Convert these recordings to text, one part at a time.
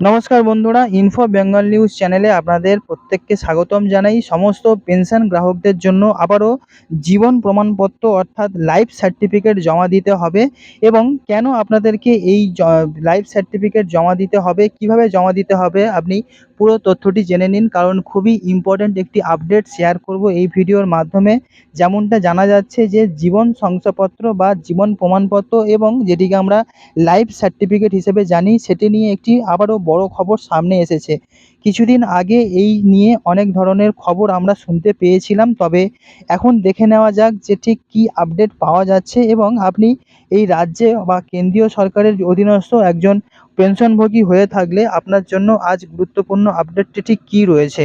নমস্কার বন্ধুরা info Bengal news চ্যানেলে আপনাদের প্রত্যেককে স্বাগতম জানাই। সমস্ত পেনশন গ্রাহকদের জন্য আবারও জীবন প্রমাণপত্র অর্থাৎ লাইফ সার্টিফিকেট জমা দিতে হবে এবং কেন আপনাদেরকে এই লাইফ সার্টিফিকেট জমা দিতে হবে, কীভাবে জমা দিতে হবে, আপনি পুরো তথ্যটি জেনে নিন। কারণ খুবই ইম্পর্ট্যান্ট একটি আপডেট শেয়ার করব এই ভিডিওর মাধ্যমে। যেমনটা জানা যাচ্ছে যে জীবন শংসাপত্র বা জীবন প্রমাণপত্র এবং যেটিকে আমরা লাইফ সার্টিফিকেট হিসেবে জানি, সেটি নিয়ে একটি আবারও বড় খবর সামনে এসেছে। কিছুদিন আগে এই নিয়ে অনেক ধরনের খবর আমরা শুনতে পেয়েছিলাম, তবে এখন দেখে নেওয়া যাক যে ঠিক কী আপডেট পাওয়া যাচ্ছে এবং আপনি এই রাজ্যে বা কেন্দ্রীয় সরকারের অধীনস্থ একজন পেনশনভোগী হয়ে থাকলে আপনার জন্য আজ গুরুত্বপূর্ণ আপডেটটি ঠিক কী রয়েছে?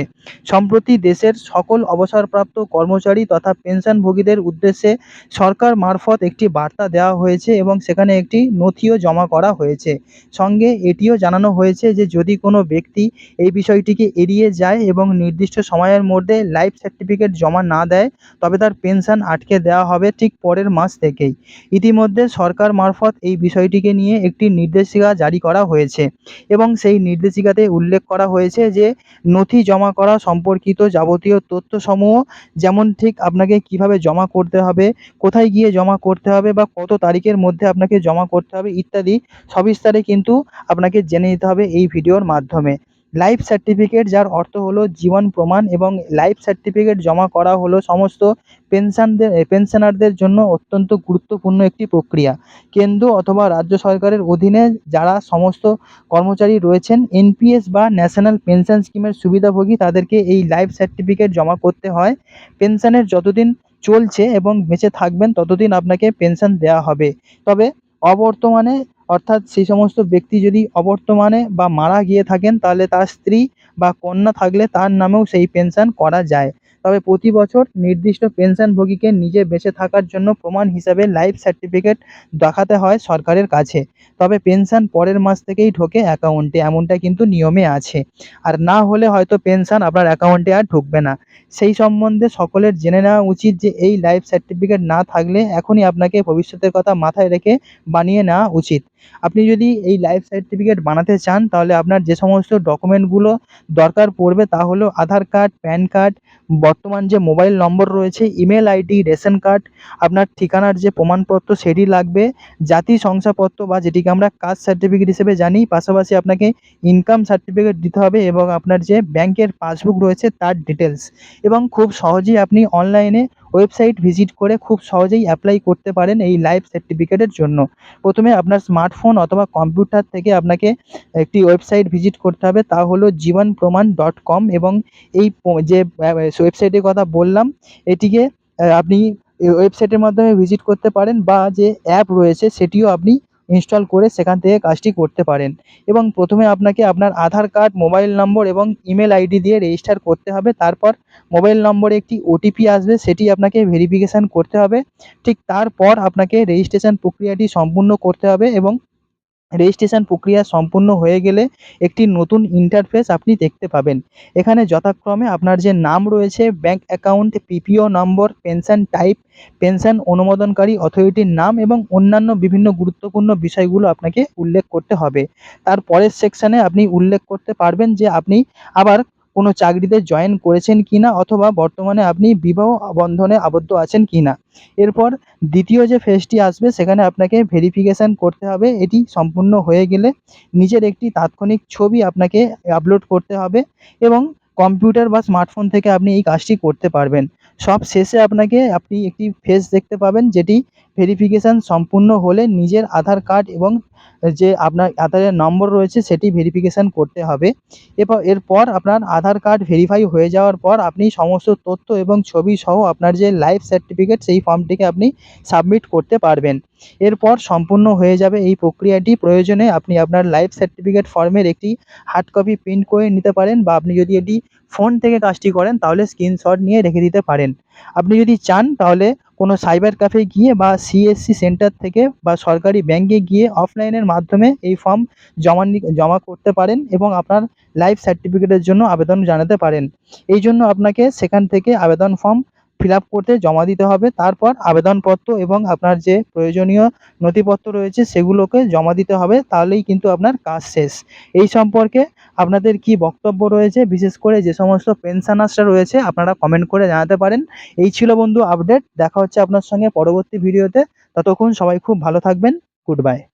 সম্প্রতি দেশের সকল অবসরপ্রাপ্ত কর্মচারী তথা পেনশনভোগীদের উদ্দেশ্যে সরকার মারফত একটি বার্তা দেওয়া হয়েছে এবং সেখানে একটি নথিও জমা করা হয়েছে। সঙ্গে এটিও জানানো হয়েছে যে যদি কোনো ব্যক্তি এই বিষয়টিকে এড়িয়ে যায় এবং নির্দিষ্ট সময়ের মধ্যে লাইফ সার্টিফিকেট জমা না দেয়, তবে তার পেনশন আটকে দেওয়া হবে ঠিক পরের মাস থেকেই। ইতিমধ্যে সরকার মারফত এই বিষয়টিকে নিয়ে একটি নির্দেশিকা জারি করা হয়েছে এবং সেই নির্দেশিকাতে উল্লেখ করা হয়েছে যে, নথি জমা করা সম্পর্কিত যাবতীয় তথ্যসমূহ যেমন ঠিক আপনাকে কীভাবে জমা করতে হবে, কোথায় গিয়ে জমা করতে হবে বা কত তারিখের মধ্যে আপনাকে জমা করতে হবে ইত্যাদি সবিস্তারে কিন্তু আপনাকে জেনে নিতে হবে এই ভিডিওর মাধ্যমে। লাইফ সার্টিফিকেট যার অর্থ হলো জীবন প্রমাণ এবং লাইফ সার্টিফিকেট জমা করা হলো সমস্ত পেনশনদের পেনশনারদের জন্য অত্যন্ত গুরুত্বপূর্ণ একটি প্রক্রিয়া। কেন্দ্র অথবা রাজ্য সরকারের অধীনে যারা সমস্ত কর্মচারী রয়েছেন এনপিএস বা ন্যাশনাল পেনশন স্কিমের সুবিধাভোগী, তাদেরকে এই লাইফ সার্টিফিকেট জমা করতে হয়। পেনশনের যতদিন চলছে এবং বেঁচে থাকবেন, ততদিন আপনাকে পেনশন দেওয়া হবে। তবে অবর্তমানে অর্থাৎ সেই সমস্ত ব্যক্তি যদি অবর্তমানে বা মারা গিয়ে থাকেন, তাহলে তার স্ত্রী বা কন্যা থাকলে তার নামেও সেই পেনশন করা যায়। তবে প্রতি বছর নির্দিষ্ট পেনশনভোগীকে নিজে বেঁচে থাকার জন্য প্রমাণ হিসাবে লাইফ সার্টিফিকেট দেখাতে হয় সরকারের কাছে। তবে পেনশন পরের মাস থেকেই ঢোকে অ্যাকাউন্টে, এমনটা কিন্তু নিয়মে আছে। আর না হলে হয়তো পেনশন আপনার অ্যাকাউন্টে আর ঢুকবে না। সেই সম্বন্ধে সকলের জেনে নেওয়া উচিত যে এই লাইফ সার্টিফিকেট না থাকলে এখনই আপনাকে ভবিষ্যতের কথা মাথায় রেখে বানিয়ে নেওয়া উচিত। আপনি যদি এই লাইফ সার্টিফিকেট বানাতে চান, তাহলে আপনার যে সমস্ত ডকুমেন্টগুলো দরকার পড়বে, তা হলো আধার কার্ড প্যান কার্ড বর্তমান যে মোবাইল নম্বর রয়েছে ইমেল আইডি রেশন কার্ড আপনার ঠিকানার যে প্রমাণপত্র সেটি লাগবে, জাতি শংসাপত্র বা যেটিকে আমরা কাস্ট সার্টিফিকেট হিসেবে জানি, পাশাপাশি আপনাকে ইনকাম সার্টিফিকেট দিতে হবে এবং আপনার যে ব্যাংকের পাসবুক রয়েছে, তার ডিটেলস এবং খুব সহজেই আপনি অনলাইনে ওয়েবসাইট ভিজিট করে খুব সহজেই অ্যাপ্লাই করতে পারেন এই লাইফ সার্টিফিকেটের জন্য। প্রথমে আপনার স্মার্টফোন অথবা কম্পিউটার থেকে আপনাকে একটি ওয়েবসাইট ভিজিট করতে হবে। তা হলো জীবন প্রমাণ ডট কম এবং এই যে ওয়েবসাইটের কথা বললাম, এটিকে আপনি ওয়েবসাইটের মাধ্যমে ভিজিট করতে পারেন বা যে অ্যাপ রয়েছে, সেটিও আপনি ইনস্টল করে সেখান থেকে কাজটি করতে পারেন। এবং প্রথমে আপনাকে আপনার আধার কার্ড, মোবাইল নম্বর এবং ইমেল আইডি দিয়ে রেজিস্টার করতে হবে। তারপর মোবাইল নম্বরে একটি ওটিপি আসবে, সেটি আপনাকে ভেরিফিকেশান করতে হবে। ঠিক তারপর আপনাকে রেজিস্ট্রেশন প্রক্রিয়াটি সম্পূর্ণ করতে হবে এবং রেজিস্ট্রেশন প্রক্রিয়া সম্পূর্ণ হয়ে গেলে একটি নতুন ইন্টারফেস আপনি দেখতে পাবেন। এখানে যথাক্রমে আপনার যে নাম রয়েছে bank account PPO number pension type pension অনুমোদনকারী অথরিটির নাম এবং অন্যান্য বিভিন্ন গুরুত্বপূর্ণ বিষয়গুলো আপনাকে উল্লেখ করতে হবে। তার পরের সেকশানে আপনি উল্লেখ করতে পারবেন যে আপনি আবার কোনো চাকরিতে জয়েন করেছেন কি না অথবা বর্তমানে আপনি বিবাহ বন্ধনে আবদ্ধ আছেন কি না এরপর দ্বিতীয় যে ফেজটি আসবে, সেখানে আপনাকে ভেরিফিকেশান করতে হবে। এটি সম্পূর্ণ হয়ে গেলে নিজের একটি তাৎক্ষণিক ছবি আপনাকে আপলোড করতে হবে এবং কম্পিউটার বা স্মার্টফোন থেকে আপনি এই কাজটি করতে পারবেন। সব শেষে আপনাকে আপনি একটি ফেস দেখতে পাবেন, যেটি ভেরিফিকেশান সম্পূর্ণ হলে নিজের আধার কার্ড এবং যে আপনার আধারের নম্বর রয়েছে সেটি ভেরিফিকেশান করতে হবে। এরপর এরপর আপনার আধার কার্ড ভেরিফাই হয়ে যাওয়ার পর আপনি সমস্ত তথ্য এবং ছবি সহ আপনার যে লাইফ সার্টিফিকেট সেই ফর্মটিকে আপনি সাবমিট করতে পারবেন। এরপর সম্পূর্ণ হয়ে যাবে এই প্রক্রিয়াটি। প্রয়োজনে আপনি আপনার লাইফ সার্টিফিকেট ফর্মের একটি হার্ড কপি প্রিন্ট করে নিতে পারেন বা আপনি যদি এটি ফোন থেকে কাজটি করেন তাহলে স্ক্রিনশট নিয়ে রেখে দিতে পারেন। আপনি যদি চান তাহলে কোনো সাইবার ক্যাফে গিয়ে বা সিএসসি সেন্টার থেকে বা সরকারি ব্যাঙ্কে গিয়ে অফলাইনের মাধ্যমে এই ফর্ম জমা জমা করতে পারেন এবং আপনার লাইফ সার্টিফিকেটের জন্য আবেদন জানাতে পারেন। এই জন্য আপনাকে সেখান থেকে আবেদন ফর্ম ফিল আপ করতে জমা দিতে হবে। তারপর আবেদনপত্র এবং আপনার যে প্রয়োজনীয় নথিপত্র রয়েছে সেগুলোকে জমা দিতে হবে। তাহলেই কিন্তু আপনার কাজ শেষ। এই সম্পর্কে আপনাদের কি বক্তব্য রয়েছে? বিশেষ করে যে সমস্ত পেনশনার্সরা রয়েছে, আপনারা কমেন্ট করে জানাতে পারেন। এই ছিল বন্ধু আপডেট দেখা হচ্ছে আপনার সঙ্গে পরবর্তী ভিডিওতে ততক্ষণ সবাই খুব ভালো থাকবেন। Good bye